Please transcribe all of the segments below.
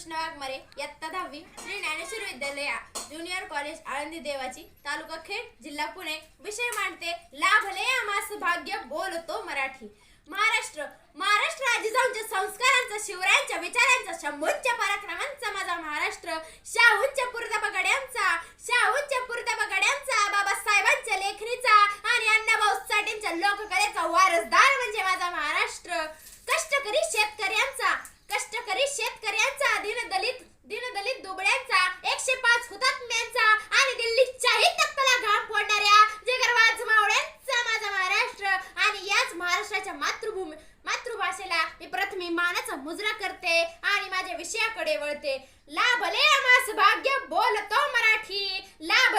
कृष्ण वाघमारे इयत्ता दहावी श्री ज्ञानेश्वर विद्यालय ज्युनियर कॉलेज आळंदी देवाची तालुका खेड जिल्हा पुणे. विषय मांडते लाभले आमास भाग्य बोलतो मराठी. महाराष्ट्र महाराष्ट्र आजीजाऊंच्या संस्कारांचा शिवरायांच्या विचारांचा शंभूंच्या पराक्रमांचा माझा महाराष्ट्र. शाहूंच्या पुरतापगड्यांचा शाहूंच्या माझ्या मातृभूमी मातृभाषेला मी प्रथम मानाचा मुजरा करते आणि माझ्या विषयाकडे वळते. लाभले आमास भाग्य बोलतो मराठी लाभ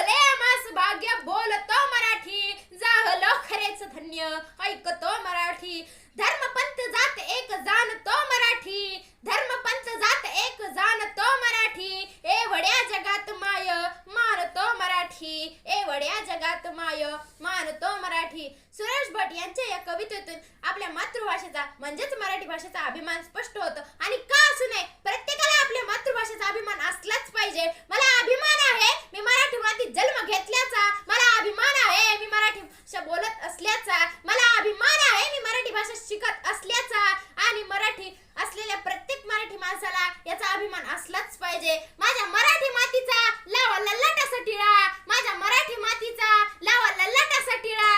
सुरेश भट यांच्या या कवितेतून आपल्या मातृभाषेचा म्हणजेच मराठी भाषेचा अभिमान स्पष्ट होतो. आणि का असू नये प्रत्येकाला आपल्या मातृभाषेचा अभिमान असलाच पाहिजे. मला अभिमान आहे मी मराठी मातीत जन्म घेतल्याचा. मला अभिमान आहे मी मराठी भाषा बोलत असल्याचा. मला अभिमान आहे मी मराठी भाषा शिकत असल्याचा आणि मराठी असलेल्या प्रत्येक मराठी माणसाला याचा अभिमान असलाच पाहिजे माझ्या मराठी मातीचा लावा लल्लाटाचा टिळा माझ्या मराठी मातीचा लावा लल्लाटाचा टिळा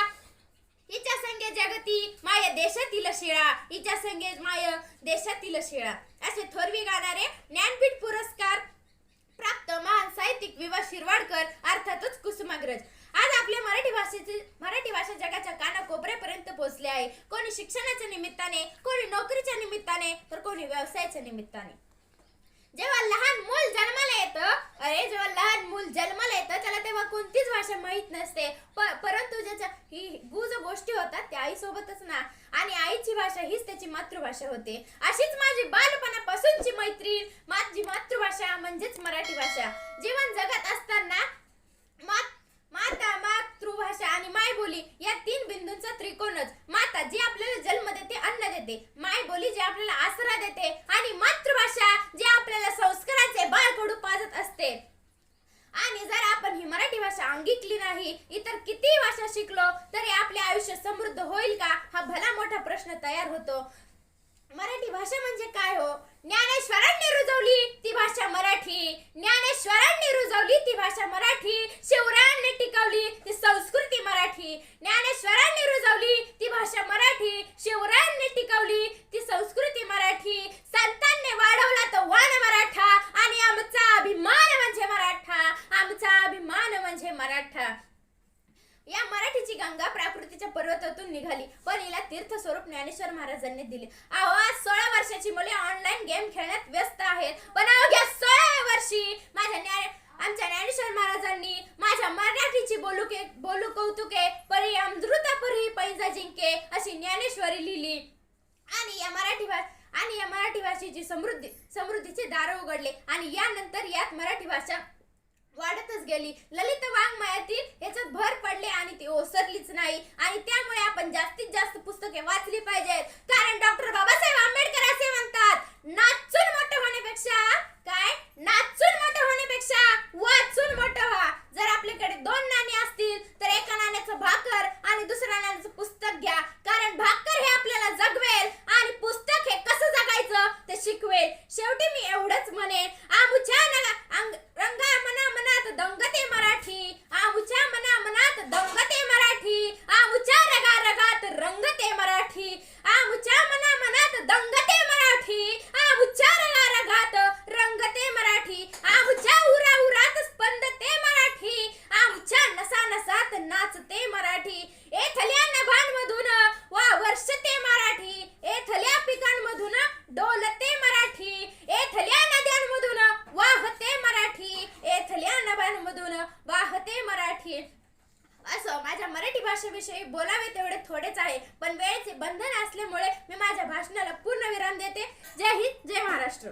हिच्या संगे जगती माय देशातील शिळा हिच्या संगे माय देशातील शिळा. असे थोरवी गाणारे ज्ञानपीठ पुरस्कार प्राप्त महान साहित्यिक विवा शिरवाडकर अर्थातच कुसुमाग्रज. आज आपल्या मराठी भाषेचे मराठी भाषा जगाच्या कानाकोपऱ्यापर्यंत पोहोचले आहे. कोणी शिक्षणाच्या निमित्ताने कोणी नोकरीच्या निमित्ताने तर कोणी व्यवसायाच्या निमित्ताने. जेव्हा लहान मूल जन्माला येतं अरे जेव्हा लहान मूल जन्माला येतं त्याला तेव्हा कोणतीच भाषा माहीत नसते. परंतु ज्याच्या ही गुज गोष्टी होतात त्या आईसोबतच ना. आणि आईची भाषा हीच त्याची मातृभाषा होते. अशीच माझी बालपणापासूनची मैत्रीण. माझी मातृभाषा म्हणजेच मराठी भाषा. जीवन जगत असताना मात माता मातृभाषा आणि मायबोली या तीन बिंदूंचा त्रिकोणच. माता जी आपल्याला जन्म देते अन्न देते. मायबोली जी आपल्याला आसरा देते आणि मातृ जी आपल्याला संस्कारांचे बाळकडू पाजत असते आणि जर आपण ही सांगितली नाही इतर किती भाषा शिकलो तरी आपले आयुष्य समृद्ध होईल का? हा भला मोठा प्रश्न तयार होतो. मराठी भाषा म्हणजे काय हो? ज्ञानेश्वरांनी रुजवली ती भाषा मराठी. ज्ञानेश्वरांनी रुजवली ती भाषा मराठी. शिवराय टिकवली ती संस्कृती मराठी ज्ञानेश्वरांनी रुजवली ती भाषा मराठी शिवरायांनी टिकवली ती संस्कृती मराठी संतांनी वाढवला तो वाण मराठा आणि आमचा अभिमान म्हणजे मराठा आमचा अभिमान म्हणजे मराठा या मराठीची गंगा प्राकृतीच्या पर्वतातून निघाली. पण हिला तीर्थ स्वरूप ज्ञानेश्वर महाराजांनी दिले. अहो आज सोळा वर्षाची मुले ऑनलाईन गेम खेळण्यात व्यस्त आहेत. पण अवघ्या सोळा वर्षी माझ्या ज्ञान आमच्या ज्ञानेश्वर महाराजांनी माझ्या मराठीची बोलुके बोलू कौतुके परी अमृता परी पैजा जिंके अशी ज्ञानेश्वरी लिहिली. आणि या मराठी भाषा आणि या मराठी भाषेची समृद्धी समृद्धीचे दार उघडले. आणि यानंतर यात मराठी भाषा वाढतच गेली. ललित वाङ्मयातील याच्यात भर पड वाहते असं माझ्या मराठी भाषेविषयी बोलावे तेवढे थोडेच आहे पण वेळेचे बंधन असल्यामुळे मी माझ्या भाषणाला पूर्ण विराम देते. जय हिंद जय महाराष्ट्र.